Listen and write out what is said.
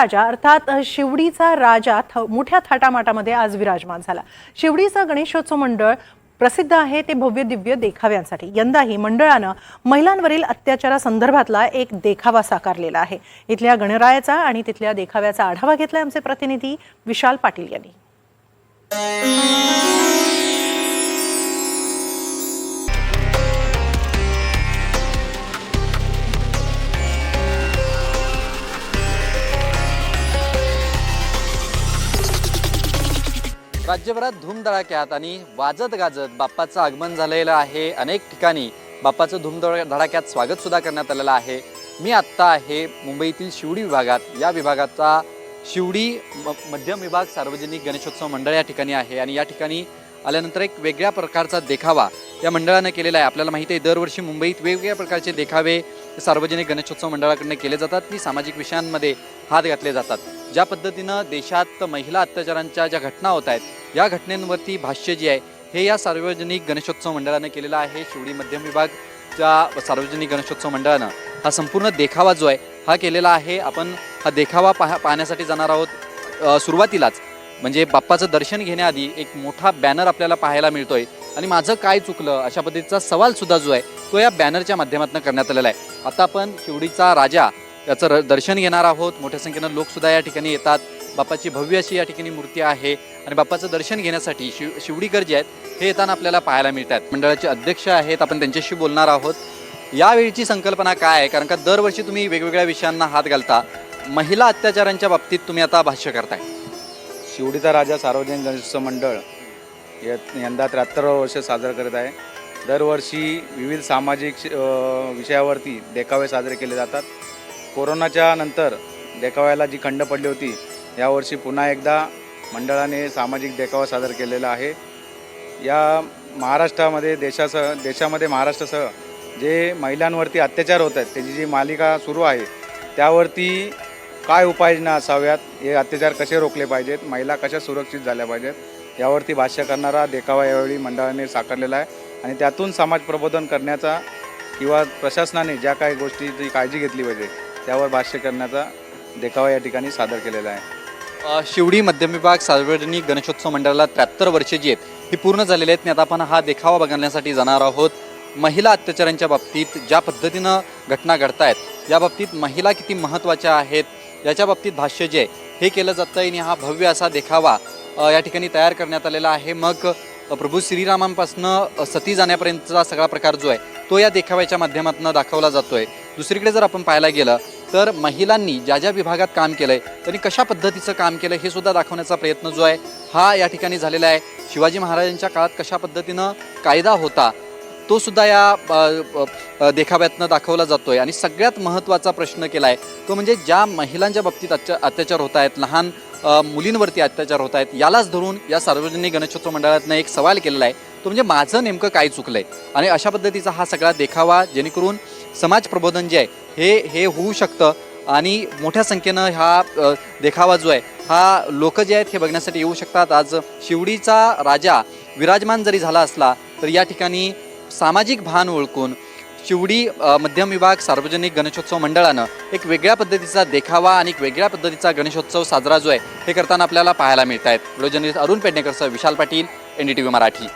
राजा अर्थात शिवडीचा राजा मोठ्या थाटामाटामध्ये आज विराजमान झाला. शिवडीचं गणेशोत्सव मंडळ प्रसिद्ध आहे ते भव्य दिव्य देखाव्यांसाठी. यंदाही मंडळानं महिलांवरील अत्याचारासंदर्भातला एक देखावा साकारलेला आहे. इथल्या गणरायाचा आणि तिथल्या देखाव्याचा आढावा घेतलाय आमचे प्रतिनिधी विशाल पाटील यांनी. राज्यभरात धूमधडाक्यात आणि वाजत गाजत बाप्पाचं आगमन झालेलं आहे. अनेक ठिकाणी बाप्पाचं धूमधड धडाक्यात स्वागत सुद्धा करण्यात आलेलं आहे. मी आत्ता आहे मुंबईतील शिवडी विभागात. या विभागाचा शिवडी म- मध्यम विभाग सार्वजनिक गणेशोत्सव मंडळ या ठिकाणी आहे आणि या ठिकाणी आल्यानंतर एक वेगळ्या प्रकारचा देखावा या मंडळानं केलेला आहे. आपल्याला माहिती आहे दरवर्षी मुंबईत वेगवेगळ्या प्रकारचे देखावे सार्वजनिक गणेशोत्सव मंडळाकडनं केले जातात. की सामाजिक विषयांमध्ये हात घातले जातात. ज्या पद्धतीनं देशात महिला अत्याचारांच्या ज्या घटना होत आहेत या घटनेंवरती भाष्य जे आहे हे या सार्वजनिक गणेशोत्सव मंडळानं केलेलं आहे शिवडी मध्यम विभागच्या सार्वजनिक गणेशोत्सव मंडळानं. हा संपूर्ण देखावा जो आहे हा केलेला आहे. आपण हा देखावा पाहा पाहण्यासाठी जाणार आहोत सुरुवातीलाच. म्हणजे बाप्पाचं दर्शन घेण्याआधी एक मोठा बॅनर आपल्याला पाहायला मिळतोय. आणि माझं काय चुकलं अशा पद्धतीचा सवाल सुद्धा जो आहे तो या बॅनरच्या माध्यमातून करण्यात आलेला आहे. आता आपण शिवडीचा राजा याचं र- दर्शन घेणार आहोत. मोठ्या संख्येनं लोकसुद्धा या ठिकाणी येतात. बाप्पाची भव्य अशी या ठिकाणी मूर्ती आहे. आणि बाप्पाचं दर्शन घेण्यासाठी शिव शिवडीकर जे आहेत हे येताना आपल्याला पाहायला मिळतात. मंडळाचे अध्यक्ष आहेत आपण त्यांच्याशी बोलणार आहोत. यावेळीची संकल्पना काय आहे? कारण का दरवर्षी तुम्ही वेगवेगळ्या विषयांना हात घालता. महिला अत्याचारांच्या बाबतीत तुम्ही आता भाष्य करताय. शिवडीचा राजा सार्वजनिक गणेशोत्सव मंडळ यंदा त्र्याहत्तरावं वर्ष साजरं करत आहे. दरवर्षी विविध सामाजिक विषयावरती देखावे साजरे केले जातात. कोरोनाच्या नंतर देखाव्याला जी खंड पडली होती यावर्षी पुन्हा एकदा मंडळाने सामाजिक देखावा सादर केलेला आहे. या महाराष्ट्रामध्ये देशासह देशामध्ये महाराष्ट्रासह जे महिलांवरती अत्याचार होत आहेत त्याची जी मालिका सुरू आहे त्यावरती काय उपाययोजना असाव्यात? हे अत्याचार कसे रोखले पाहिजेत? महिला कशा सुरक्षित झाल्या पाहिजेत? यावरती भाष्य करणारा देखावा यावेळी मंडळाने साकारलेला आहे. आणि त्यातून समाज प्रबोधन करण्याचा किंवा प्रशासनाने ज्या काही गोष्टीची काळजी घेतली पाहिजे त्यावर भाष्य करण्याचा देखावा या ठिकाणी सादर केलेला आहे. शिवडी मध्यम विभाग सार्वजनिक गणेशोत्सव मंडळाला त्र्याहत्तर वर्षे जी आहेत ही पूर्ण झालेली आहेत. आणि आता आपण हा देखावा बघण्यासाठी जाणार आहोत. महिला अत्याचारांच्या बाबतीत ज्या पद्धतीनं घटना घडत आहेत या बाबतीत महिला किती महत्त्वाच्या आहेत याच्या बाबतीत भाष्य जे आहे हे केलं जातं आणि हा भव्य असा देखावा या ठिकाणी तयार करण्यात आलेला आहे. मग प्रभू श्रीरामांपासनं सती जाण्यापर्यंतचा सगळा प्रकार जो आहे तो या देखाव्याच्या माध्यमातून दाखवला जातो आहे दुसरीकडे जर आपण पाहायला गेलं तर महिलांनी ज्या ज्या विभागात काम केलं आहे त्यांनी कशा पद्धतीचं काम केलं हे सुद्धा दाखवण्याचा प्रयत्न जो आहे हा या ठिकाणी झालेला आहे. शिवाजी महाराजांच्या काळात कशा पद्धतीनं कायदा होता तो सुद्धा या देखाव्यातनं दाखवला जातो आहे आणि सगळ्यात महत्त्वाचा प्रश्न केला आहे तो म्हणजे ज्या महिलांच्या बाबतीत अत्या अत्याचार होत आहेत लहान मुलींवरती अत्याचार होत आहेत यालाच धरून या सार्वजनिक गणेशोत्सव मंडळातनं एक सवाल केलेला आहे तो म्हणजे माझं नेमकं काय चुकलं आहे आणि अशा पद्धतीचा हा सगळा देखावा जेणेकरून समाज प्रबोधन जे आहे हे हे होऊ शकतं. आणि मोठ्या संख्येनं हा देखावा जो आहे हा लोक जे आहेत हे बघण्यासाठी येऊ शकतात. आज शिवडीचा राजा विराजमान जरी झाला असला तर या ठिकाणी सामाजिक भान ओळखून शिवडी मध्यम विभाग सार्वजनिक गणेशोत्सव मंडळानं एक वेगळ्या पद्धतीचा देखावा आणि एक वेगळ्या पद्धतीचा गणेशोत्सव साजरा जो आहे हे करताना आपल्याला पाहायला मिळत आहेत video journalist Arun पेडणेकरसह Vishal Patil N D T V Marathi.